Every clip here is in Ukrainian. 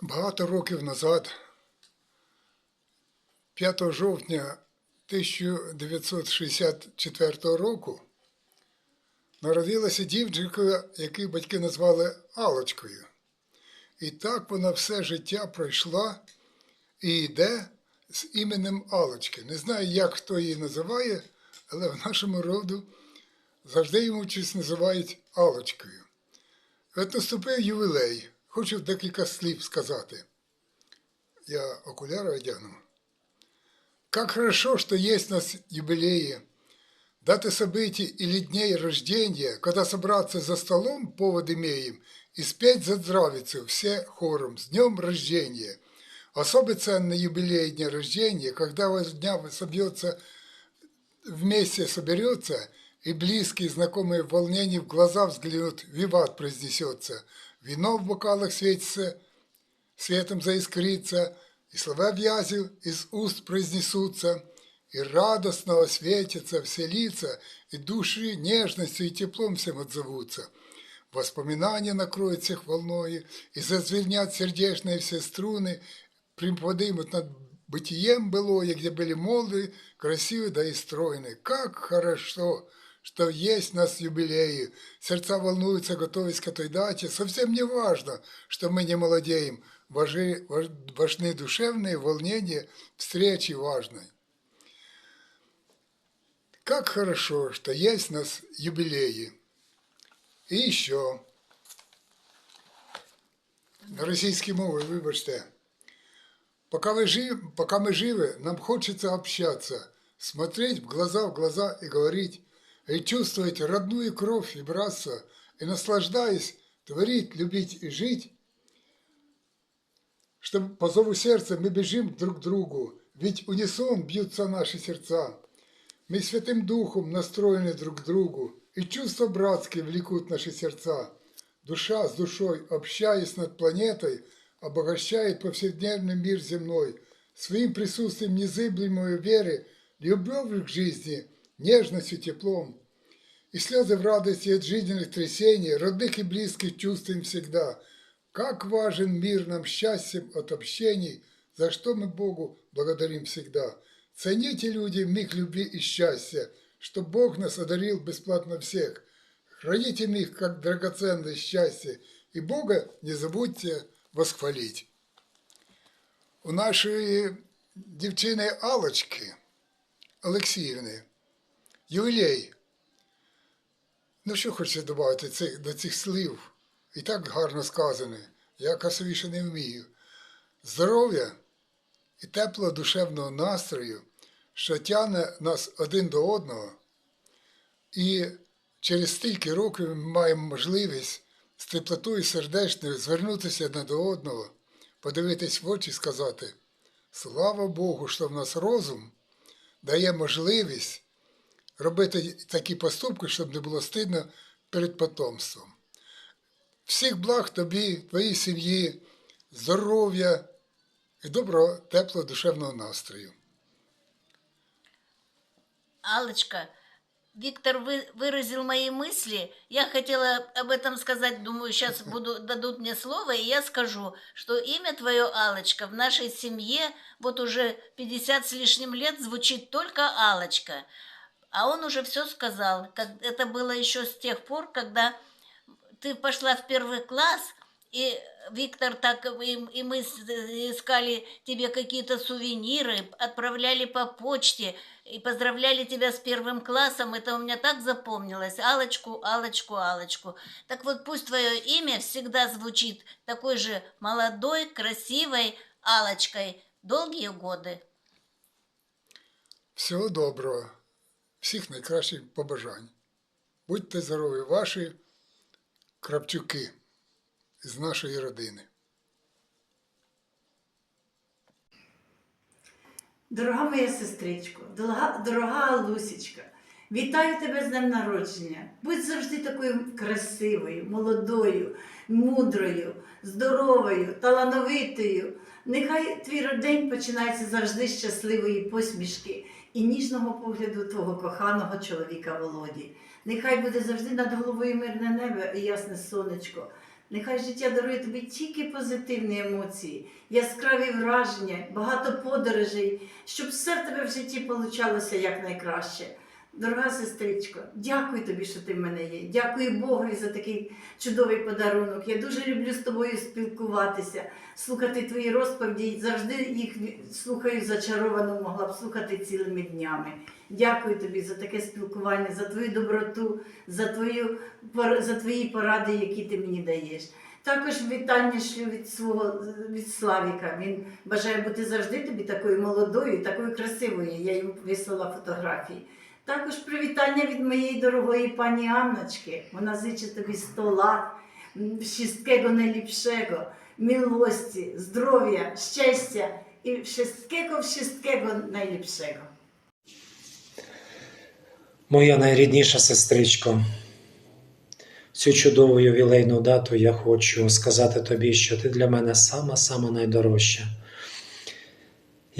Багато років назад, 5 жовтня 1964 року, народилася дівчинка, яку батьки назвали Алочкою. І так вона все життя пройшла і йде з іменем Алочки. Не знаю, як хто її називає, але в нашому роду завжди йому щось називають Алочкою. От наступив ювілей. Хочу декілька слів сказати. Я окуляри одягну. Как хорошо, что есть у нас юбилеи, даты событий или дней рождения, когда собраться за столом повод имеем и спеть за здравицу все хором с днем рождения. Особо ценный юбилей дня рождения, когда у дня собьется, вместе соберется, и близкие, знакомые в волнении в глаза взглянут, виват произнесется, вино в бокалах светится, светом заискрится, и слова вязью из уст произнесутся, и радостно осветятся все лица, и души нежностью и теплом всем отзовутся. Воспоминания накроют всех волною, и зазвенят сердечные все струны, приподымут над бытием былое, где были молоды, красивы да и стройны. Как хорошо, что есть у нас юбилеи. Сердца волнуются, готовясь к этой дате. Совсем не важно, что мы не молодеем. Важи, важ- важны душевные волнения встречи важной. Как хорошо, что есть у нас юбилеи. І еще. На російській мові, вибачте. Пока, вы жив, пока мы живы, нам хочется общаться, смотреть в глаза в глаза и говорить, и чувствовать родную кровь и братство, и наслаждаясь, творить, любить и жить, чтобы по зову сердца мы бежим друг к другу, ведь унисон бьются наши сердца. Мы Святым Духом настроены друг к другу, и чувства братские влекут наши сердца. Душа с душой, общаясь над планетой, обогащает повседневный мир земной, своим присутствием незыблемой веры, любовью к жизни, нежностью, теплом. И слезы в радости от жизненных трясений, родных и близких чувствуем всегда. Как важен мир нам счастьем от общений, за что мы Богу благодарим всегда. Цените, люди, миг любви и счастья, что Бог нас одарил бесплатно всех. Храните миг, как драгоценное счастье, и Бога не забудьте восхвалить. У нашої дівчини Алочки Олексіївни ювілей. Ну, що хочеться додати цих, до цих слів? І так гарно сказане. Я красивіше не вмію. Здоров'я і теплого душевного настрою, що тягне нас один до одного. І через стільки років ми маємо можливість з теплотою сердечною звернутися одне до одного, подивитись в очі і сказати: Слава Богу, що в нас розум дає можливість робити такі поступки, щоб не було стидно перед потомством. Всіх благ тобі, твоїй сім'ї, здоров'я і доброго, теплого душевного настрою. Алочка, Виктор вы, выразил мои мысли. Я хотела об этом сказать, думаю, сейчас буду, дадут мне слово, и я скажу, что имя твое, Алочка, в нашей семье вот уже 50 с лишним лет звучит только Алочка. А он уже все сказал. Как, это было еще с тех пор, когда ты пошла в первый класс, и Виктор так, и, и мы искали тебе какие-то сувениры, отправляли по почте и поздравляли тебя с первым классом. Это у меня так запомнилось. Алочку, Алочку, Алочку. Так вот, пусть твое имя всегда звучит такой же молодой, красивой Алочкой долгие годы. Всього доброго, всіх найкращих побажань. Будьте здорові, ваші крапчуки з нашої родини. Дорога моя сестричко, дорога, дорога Лусічка, вітаю тебе з днем народження. Будь завжди такою красивою, молодою, мудрою, здоровою, талановитою. Нехай твій день починається завжди щасливої посмішки і ніжного погляду твого коханого чоловіка Володі. Нехай буде завжди над головою мирне небо і ясне сонечко. Нехай життя дарує тобі тільки позитивні емоції, яскраві враження, багато подорожей, щоб все в тебе в житті получалося якнайкраще. Дорога сестричко, дякую тобі, що ти в мене є. Дякую Богові за такий чудовий подарунок. Я дуже люблю з тобою спілкуватися, слухати твої розповіді. Завжди їх слухаю зачаровано, могла б слухати цілими днями. Дякую тобі за таке спілкування, за твою доброту, за, твою, за твої поради, які ти мені даєш. Також вітання шлю від свого від Славіка. Він бажає бути завжди тобі такою молодою, такою красивою. Я йому вислала фотографії. Також привітання від моєї дорогої пані Анночки. Вона зичить тобі сто лат, найліпшого, милості, здоров'я, щастя і wszystkiego, wszystkiego найліпшого. Моя найрідніша сестричко, цю чудову ювілейну дату я хочу сказати тобі, що ти для мене сама-сама найдорожча.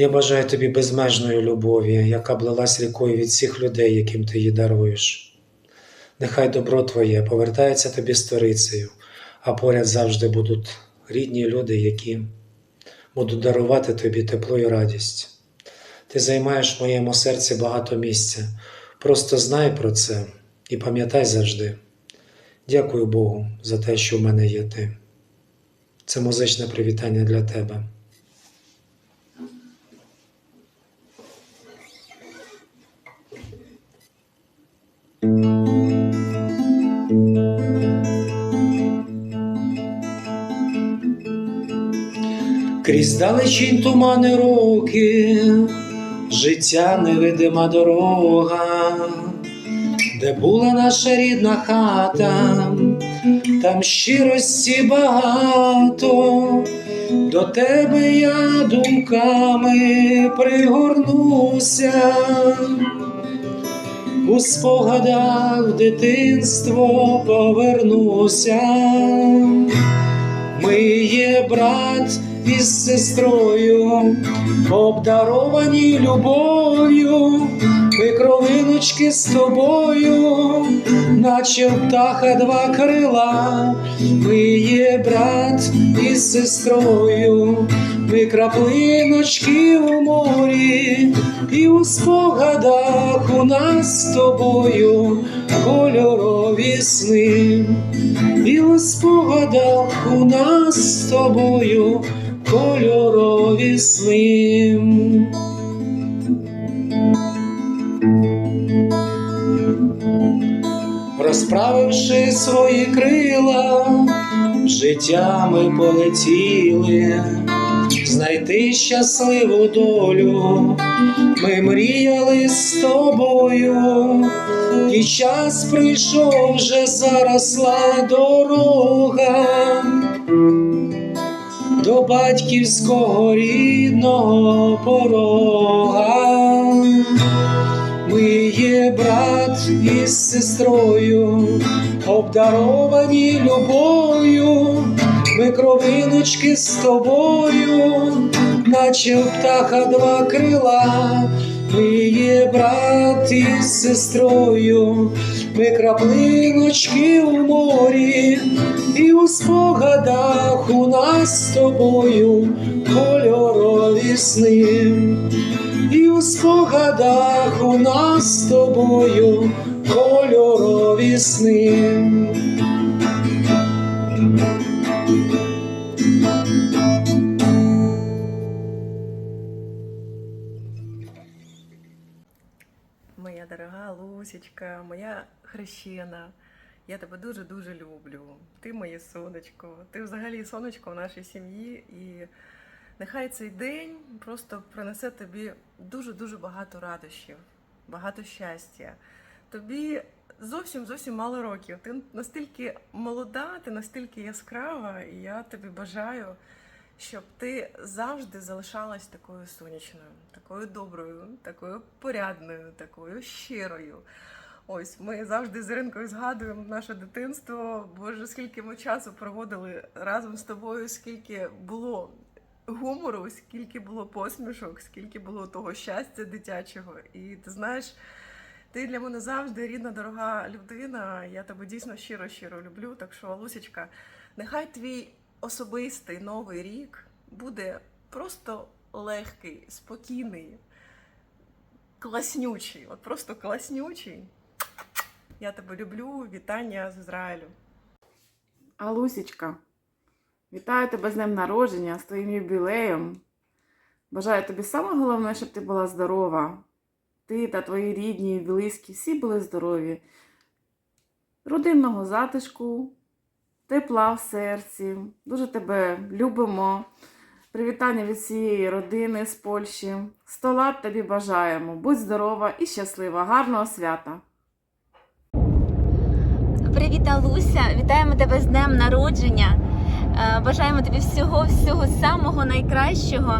Я бажаю тобі безмежної любові, яка блилась рікою від всіх людей, яким ти її даруєш. Нехай добро твоє повертається тобі сторицею, а поряд завжди будуть рідні люди, які будуть дарувати тобі тепло і радість. Ти займаєш в моєму серці багато місця. Просто знай про це і пам'ятай завжди. Дякую Богу за те, що в мене є ти. Це музичне привітання для тебе. Крізь далечінь тумани роки, життя невидима дорога, де була наша рідна хата, там щирості багато, до тебе я думками пригорнуся, у спогадах дитинство повернуся. Ми є брат із сестрою, обдаровані любов'ю, ми кровиночки з тобою, наче в птаха два крила, ми є брат із сестрою, ми краплиночки у морі, і у спогадах у нас з тобою кольорові сни. І у спогадах у нас з тобою кольорові сни. Розправивши свої крила, життя ми полетіли, знайти щасливу долю, ми мріяли з тобою, і час прийшов вже заросла дорога до батьківського рідного порога. Ми є брат із сестрою, обдаровані любов'ю, ми кровиночки з тобою, наче в птаха два крила, ми є брат із сестрою, ми краплиночки у морі, і у спогадах у нас з тобою кольорові сни. Спогадах у нас з тобою кольорові сни. Моя дорога Лусічка, моя хрещена, я тебе дуже-дуже люблю. Ти моє сонечко, ти взагалі сонечко в нашій сім'ї. І нехай цей день просто принесе тобі дуже-дуже багато радощів, багато щастя. Тобі зовсім зовсім мало років. Ти настільки молода, ти настільки яскрава, і я тобі бажаю, щоб ти завжди залишалась такою сонячною, такою доброю, такою порядною, такою щирою. Ось ми завжди з Іринкою згадуємо наше дитинство. Боже, скільки ми часу проводили разом з тобою, скільки було гумору, скільки було посмішок, скільки було того щастя дитячого. І ти знаєш, ти для мене завжди рідна, дорога людина. Я тебе дійсно щиро щиро люблю. Так що, Лусічка, Нехай твій особистий новий рік буде просто легкий, спокійний, класнючий. От просто класнючий. Я тебе люблю. Вітання з Ізраїлю. Алусічка, вітаю тебе з днем народження, з твоїм юбілеєм. Бажаю тобі саме головне, щоб ти була здорова. Ти та твої рідні близькі всі були здорові. Родинного затишку, тепла в серці. Дуже тебе любимо. Привітання від всієї родини з Польщі. Стола тобі бажаємо. Будь здорова і щаслива. Гарного свята! Привіт, Алуся! Вітаємо тебе з днем народження. Е, Бажаємо тобі всього, всього самого найкращого,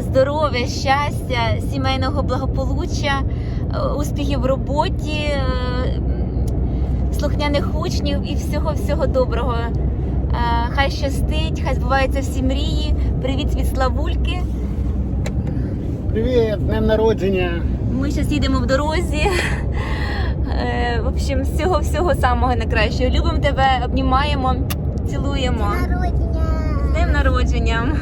здоров'я, щастя, сімейного благополуччя, е, успіхів в роботі, е, слухняних учнів і всього всього доброго. Хай щастить, хай збуваються всі мрії. Привіт від Славульки. Привіт, днем народження. Ми зараз їдемо в дорозі. В общем, всього всього самого найкращого. Любимо тебе, обнімаємо, цілуємо. З днем народження!